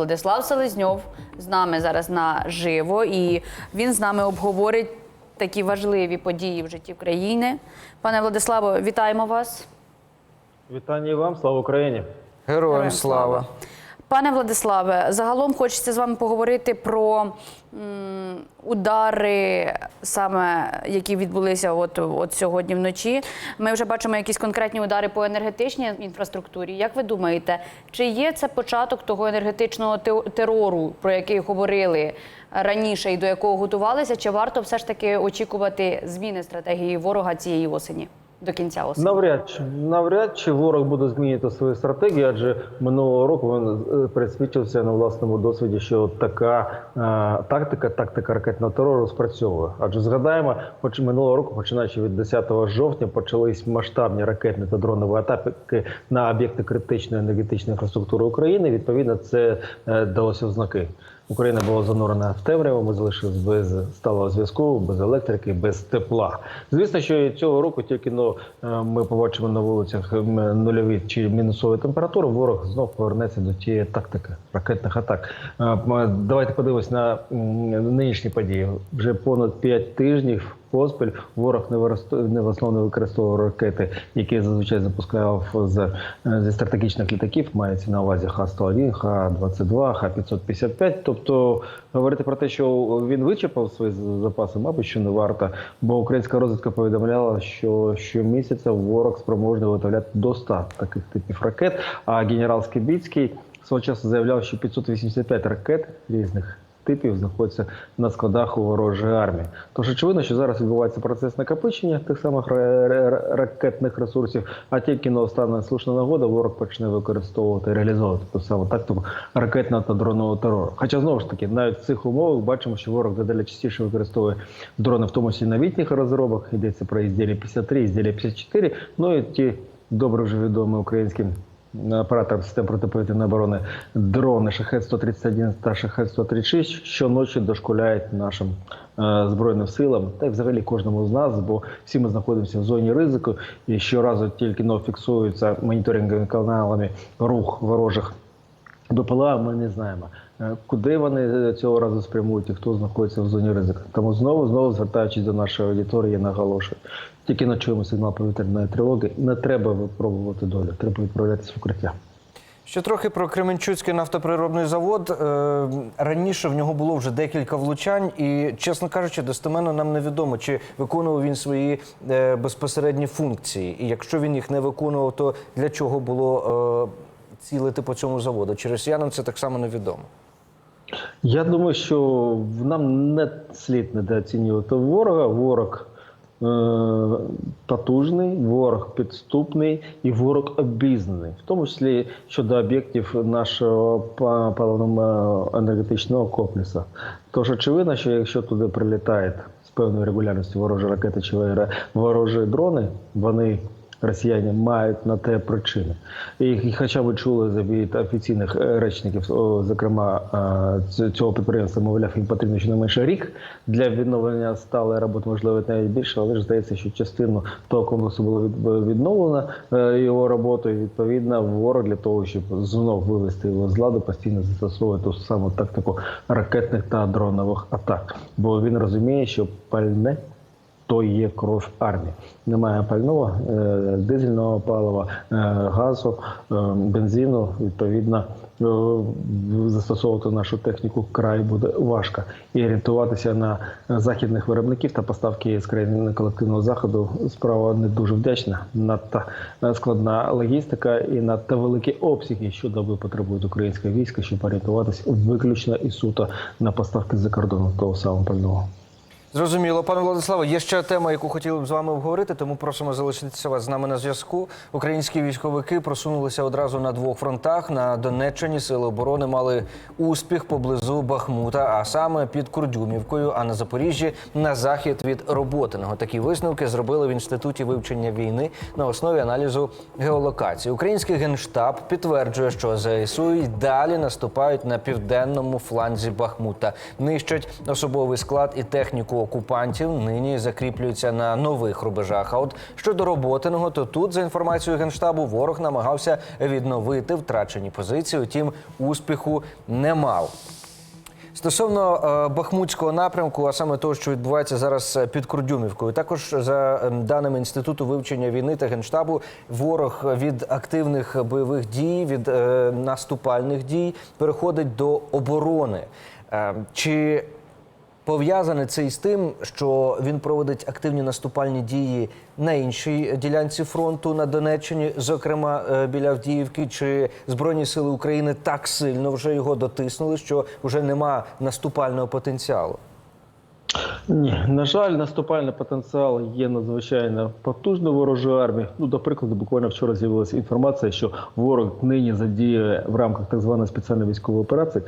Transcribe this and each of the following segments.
Владислав Селезньов з нами зараз наживо, і він з нами обговорить такі важливі події в житті країни. Пане Владиславо, вітаємо вас. Вітання і вам, слава Україні! Героям Героям слава. Пане Владиславе, загалом хочеться з вами поговорити про удари, саме які відбулися от, от сьогодні вночі. Ми вже бачимо якісь конкретні удари по енергетичній інфраструктурі. Як ви думаєте, чи є це початок того енергетичного терору, про який говорили раніше і до якого готувалися? Чи варто все ж таки очікувати зміни стратегії ворога цієї осені до кінця осені? Навряд чи навряд чи ворог буде змінювати свою стратегію, адже минулого року він е, пересвідчився на власному досвіді, що така е, тактика, тактика ракетного терору спрацьовує. Адже згадаємо, хоч минулого року, починаючи від 10 жовтня, почались масштабні ракетні та дронові атаки на об'єкти критичної енергетичної інфраструктури України. Відповідно, це е, далося в знаки. Україна була занурена в темряву, ми залишились без сталого зв'язку, без електрики, без тепла. Звісно, що цього року тільки ну, е, ми побачимо на вулицях нульові чи мінусові температури. Ворог знов повернеться до тієї тактики ракетних атак. Е, Давайте подивимось на нинішні події. Вже понад 5 тижнів поспіль ворог не виросту- не в основному використовував ракети, які зазвичай запускав з е, зі стратегічних літаків. Мається на увазі Х-101, Х-22, Х-555. Тобто говорити про те, що він вичерпав свої запаси, мабуть, що не варто. Бо українська розвідка повідомляла, що щомісяця ворог спроможний виготовляти до 100 таких типів ракет. А генерал Скибіцький свого часу заявляв, що 585 ракет різних типів знаходяться на складах у ворожої армії. Тож очевидно, що зараз відбувається процес накопичення тих самих ра- ра- ракетних ресурсів, а тільки на стане слушна нагода, ворог почне використовувати і реалізовувати ту саму тактику ракетного та дронного терору. Хоча знову ж таки, навіть в цих умовах бачимо, що ворог дедалі частіше використовує дрони, в тому числі новітніх розробок. Йдеться про ізділля 53, ізділля 54, ну і ті добре вже відомі українським операторам систем протиповітряної оборони дрони Шахет-131 та Шахет-136 щоночі дошкуляють нашим е, збройним силам та й взагалі кожному з нас, бо всі ми знаходимося в зоні ризику, і щоразу тільки но фіксується моніторинговими каналами рух ворожих БПЛА, ми не знаємо. Е, Куди вони цього разу спрямують і хто знаходиться в зоні ризику. Тому знову знову звертаючись до нашої аудиторії, наголошую. Тільки на чуємо сигнал повітряної тривоги, не треба випробувати долю, треба відправлятися в укриття. Ще трохи про Кременчуцький нафтоприробний завод. Е, Раніше в нього було вже декілька влучань, і, чесно кажучи, достеменно нам невідомо, чи виконував він свої е, безпосередні функції. І якщо він їх не виконував, то для чого було е, цілити по цьому заводу? Чи росіянам це так само невідомо? Я думаю, що нам не слід недооцінювати ворога. Ворог е- потужний, ворог підступний і ворог обізнаний, в тому числі щодо об'єктів нашого па- паливно-енергетичного комплексу. Тож очевидно, що якщо туди прилітають з певною регулярністю ворожі ракети чи ворожі дрони, вони росіяни мають на те причини. І, хоча ви чули від офіційних е, речників, зокрема е, цього підприємства, мовляв, їм потрібно щонайменше рік для відновлення сталої роботи, можливо, навіть більше, але ж здається, що частину того комплексу було від- відновлено е, його роботу. І відповідно ворог для того, щоб знов вивести його з ладу, постійно застосовує ту саму тактику ракетних та дронових атак. Бо він розуміє, що пальне то є кров армії. Немає пального, е, дизельного палива, е, газу, е, бензину. Відповідно, застосовувати нашу техніку край буде важко. І орієнтуватися на західних виробників та поставки з країн колективного заходу справа не дуже вдячна. Надто складна логістика і надто великі обсяги, що доби потребують українське військо, щоб орієнтуватися виключно і суто на поставки з-за кордону того самого пального. Зрозуміло, пане Владиславе, є ще тема, яку хотіли б з вами обговорити, тому просимо залишитися вас з нами на зв'язку. Українські військовики просунулися одразу на двох фронтах. На Донеччині сили оборони мали успіх поблизу Бахмута, а саме під Курдюмівкою, а на Запоріжжі на захід від Роботиного. Такі висновки зробили в інституті вивчення війни на основі аналізу геолокації. Український генштаб підтверджує, що ЗСУ й далі наступають на південному фланзі Бахмута, нищать особовий склад і техніку окупантів нині закріплюються на нових рубежах. А от щодо роботиного, то тут, за інформацією генштабу, ворог намагався відновити втрачені позиції. Утім, успіху не мав. Стосовно е, Бахмутського напрямку, а саме того, що відбувається зараз е, під Курдюмівкою, також за ем, даними інституту вивчення війни та генштабу, ворог від активних бойових дій, від е, наступальних дій переходить до оборони. Е, чи Пов'язане це із тим, що він проводить активні наступальні дії на іншій ділянці фронту на Донеччині, зокрема е, біля Авдіївки, чи Збройні сили України так сильно вже його дотиснули, що вже нема наступального потенціалу. Ні, на жаль, наступальний потенціал є надзвичайно потужною ворожої армії. Ну, до прикладу, буквально вчора з'явилася інформація, що ворог нині задіює в рамках так званої спеціальної військової операції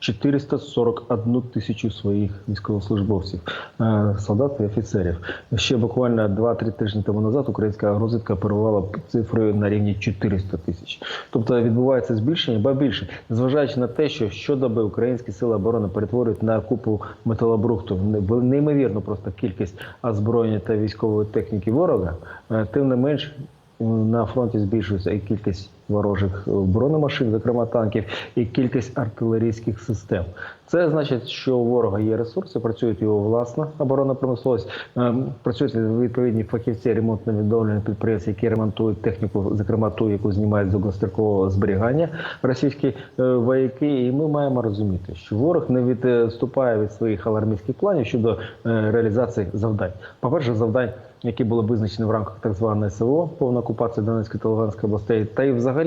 441 тисячу своїх військовослужбовців, е, солдат і офіцерів. Ще буквально 2-3 тижні тому назад українська розвідка оперувала цифрою на рівні 400 тисяч. Тобто відбувається збільшення, ба більше, зважаючи на те, що щодоби українські сили оборони перетворюють на купу металобрухту не- неймовірну просто кількість озброєння та військової техніки ворога, е, тим не менш на фронті збільшується і кількість ворожих е, бронемашин, зокрема танків, і кількість артилерійських систем. Це значить, що у ворога є ресурси, працюють його власна оборонна промисловість, е, працюють відповідні фахівці ремонтно відновлені підприємства, які ремонтують техніку, зокрема ту, яку знімають з огнестрілкового зберігання російські е, вояки. І ми маємо розуміти, що ворог не відступає від своїх алармійських планів щодо реалізації завдань. По перше, завдань які були визначені в рамках так званої СВО, повна окупація Донецької та Луганської областей, та й взагалі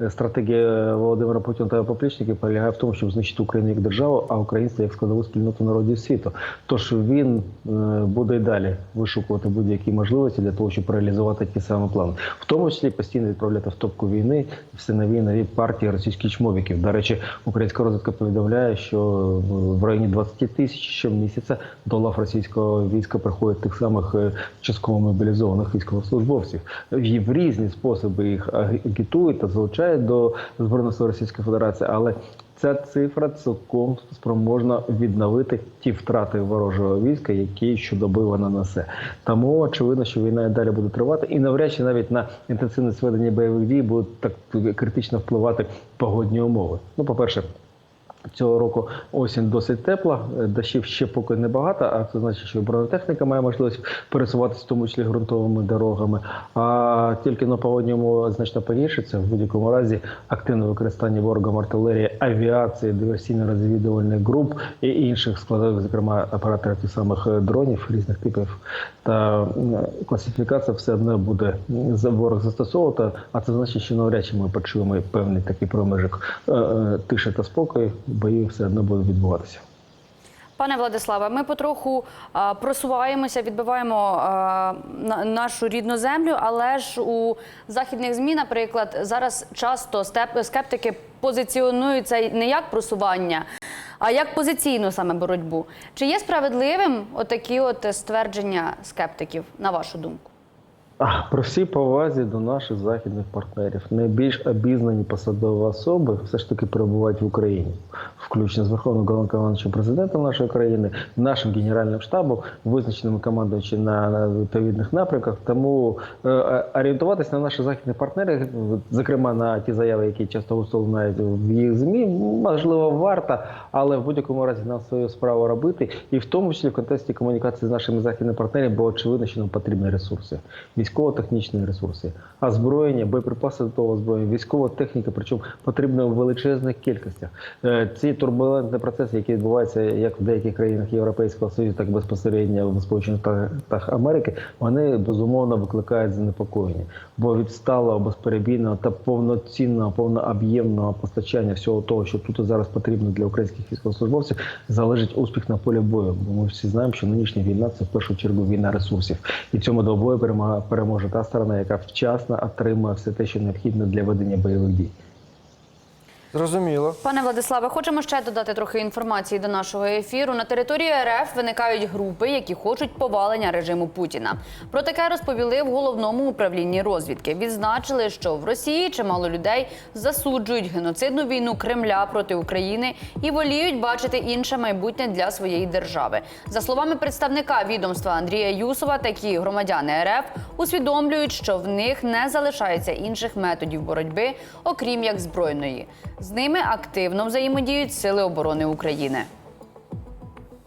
е, стратегія Володимира Путіна та поплічників полягає в тому, щоб знищити Україну як державу, а українців як складову спільноту народів світу. Тож він е, буде й далі вишукувати будь-які можливості для того, щоб реалізувати ті самі плани, в тому числі постійно відправляти в топку війни все нові нові партії російських чмовіків. До речі, українська розвідка повідомляє, що е, в районі 20 тисяч щомісяця до лав російського війська приходять тих самих е, частково мобілізованих військовослужбовців. В різні способи їх агітують та залучають до збройних сил Російської Федерації, але Ця цифра цілком спроможна відновити ті втрати ворожого війська, які щодоби вона несе. Тому очевидно, що війна і далі буде тривати, і навряд чи навіть на інтенсивність ведення бойових дій будуть так критично впливати погодні умови. Ну, по перше. Цього року осінь досить тепла, е, дощів ще поки небагато, а це значить, що бронетехніка має можливість пересуватися, в тому числі ґрунтовими дорогами. А тільки на погодні умови значно погіршиться. В будь-якому разі активне використання ворогом артилерії, авіації, диверсійно-розвідувальних груп і інших складових, зокрема операторів тих самих е, дронів різних типів та класифікація все одно буде за ворог застосовувати. А це значить, що навряд чи ми почуємо певний такий проміжок е, е, тиші та спокою. Бої все одно будуть відбуватися. Пане Владиславе, ми потроху а, просуваємося, відбиваємо а, на, нашу рідну землю, але ж у західних змі, наприклад, зараз часто степ, скептики позиціонують це не як просування, а як позиційну саме боротьбу. Чи є справедливим отакі от ствердження скептиків, на вашу думку? Про всі повазі до наших західних партнерів. Найбільш обізнані посадові особи все ж таки перебувають в Україні, включно з Верховним головнокомандуючим президентом нашої країни, нашим генеральним штабом, визначеними командуючи на, відповідних напрямках. Тому е, е, орієнтуватися на наших західних партнерів, зокрема на ті заяви, які часто густо в їх змі, можливо, варто, але в будь-якому разі нам свою справу робити, і в тому числі в контексті комунікації з нашими західними партнерами, бо очевидно, що нам потрібні ресурси військово-технічні ресурси, озброєння, боєприпаси до того озброєння, військова техніка, причому потрібно в величезних кількостях. Е, Ці турбулентні процеси, які відбуваються як в деяких країнах Європейського Союзу, так і безпосередньо в Сполучених Штатах Америки, вони безумовно викликають занепокоєння, бо від сталого, безперебійного та повноцінного, повнооб'ємного постачання всього того, що тут і зараз потрібно для українських військовослужбовців, залежить успіх на полі бою. Бо ми всі знаємо, що нинішня війна це в першу чергу війна ресурсів, і цьому двобою перемога переможе та сторона, яка вчасно отримує все те, що необхідно для ведення бойових дій. Зрозуміло. Пане Владиславе, хочемо ще додати трохи інформації до нашого ефіру. На території РФ виникають групи, які хочуть повалення режиму Путіна. Про таке розповіли в головному управлінні розвідки. Відзначили, що в Росії чимало людей засуджують геноцидну війну Кремля проти України і воліють бачити інше майбутнє для своєї держави. За словами представника відомства Андрія Юсова, такі громадяни РФ усвідомлюють, що в них не залишається інших методів боротьби, окрім як збройної. З ними активно взаємодіють сили оборони України.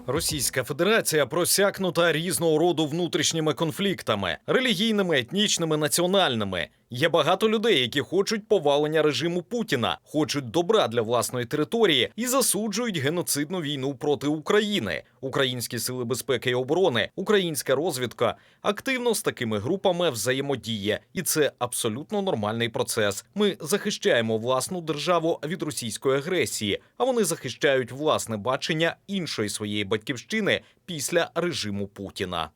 Російська Федерація просякнута різного роду внутрішніми конфліктами релігійними, етнічними, національними. Є багато людей, які хочуть повалення режиму Путіна, хочуть добра для власної території і засуджують геноцидну війну проти України. Українські сили безпеки і оборони, українська розвідка активно з такими групами взаємодіє, і це абсолютно нормальний процес. Ми захищаємо власну державу від російської агресії, а вони захищають власне бачення іншої своєї батьківщини після режиму Путіна.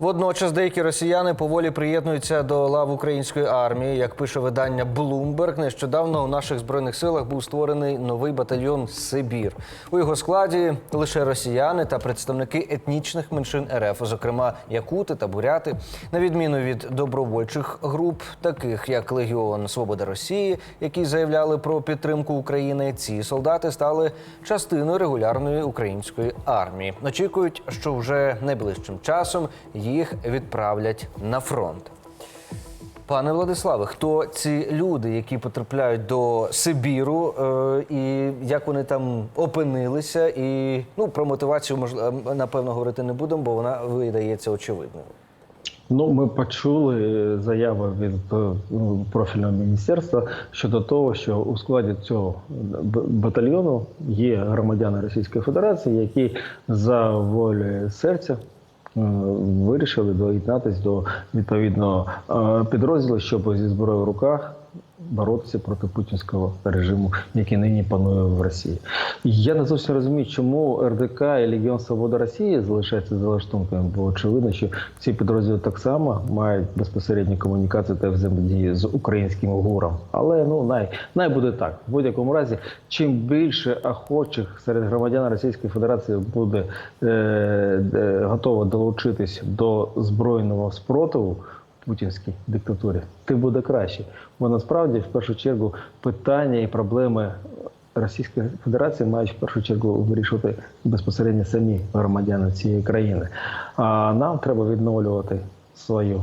Водночас деякі росіяни поволі приєднуються до лав української армії. Як пише видання Bloomberg, нещодавно у наших збройних силах був створений новий батальйон Сибір. У його складі лише росіяни та представники етнічних меншин РФ, зокрема якути та буряти, на відміну від добровольчих груп, таких як Легіон Свобода Росії, які заявляли про підтримку України. Ці солдати стали частиною регулярної української армії. Очікують, що вже найближчим часом їх відправлять на фронт. Пане Владиславе, хто ці люди, які потрапляють до Сибіру, е, і як вони там опинилися? І ну про мотивацію можливо, напевно говорити не будемо, бо вона видається очевидною. Ну, ми почули заяви від е, ну, профільного міністерства щодо того, що у складі цього батальйону є громадяни Російської Федерації, які за волею серця. Е, Вирішили доєднатися до відповідного е, підрозділу, щоб зі зброєю в руках боротися проти путінського режиму, який нині панує в Росії. Я не зовсім розумію, чому РДК і Легіон Свобода Росії залишаються за лаштунками, бо очевидно, що ці підрозділи так само мають безпосередню комунікацію та взаємодію з українським гуром. Але ну най, най буде так. В будь-якому разі, чим більше охочих серед громадян Російської Федерації буде е, е, готово долучитись до збройного спротиву путінській диктатурі, тим буде краще. Бо насправді, в першу чергу, питання і проблеми Російської Федерації мають в першу чергу вирішувати безпосередньо самі громадяни цієї країни. А нам треба відновлювати свою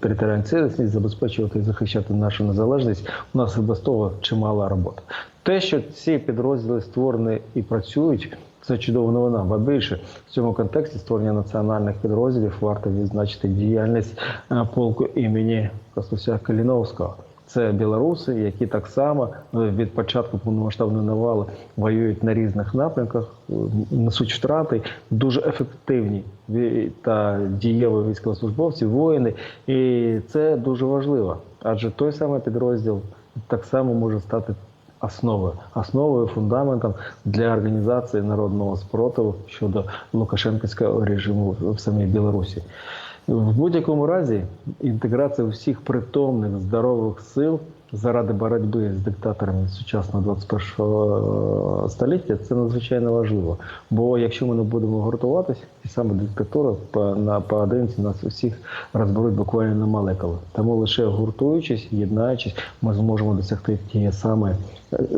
територіальну цілісність, забезпечувати і захищати нашу незалежність. У нас без того чимала робота. Те, що ці підрозділи створені і працюють. Це чудова новина, бо більше в цьому контексті створення національних підрозділів варто відзначити діяльність е, полку імені Костуся Каліновського. Це білоруси, які так само е, від початку повномасштабної навали воюють на різних напрямках, е, несуть втрати, дуже ефективні та дієві військовослужбовці, воїни. І це дуже важливо, адже той самий підрозділ так само може стати основою, основою, фундаментом для організації народного спротиву щодо Лукашенківського режиму в самій Білорусі. В будь-якому разі інтеграція всіх притомних здорових сил заради боротьби з диктаторами сучасного 21 століття це надзвичайно важливо. Бо якщо ми не будемо гуртуватися, і саме диктатура по на поодинці нас усіх розберуть буквально на молекули. Тому лише гуртуючись, єднаючись, ми зможемо досягти тієї саме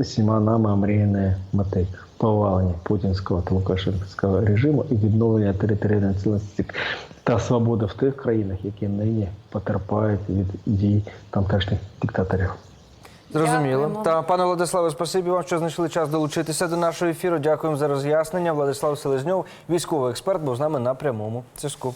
сіма нами омріяної мети повалення путінського та лукашенківського режиму і відновлення територіальної цілісності та свободи в тих країнах, які нині потерпають від дій тамтешніх диктаторів. Зрозуміло. Дякуємо. Та пане Владиславе, спасибі вам, що знайшли час долучитися до нашого ефіру. Дякуємо за роз'яснення. Владислав Селезньов, військовий експерт, був з нами на прямому зв'язку.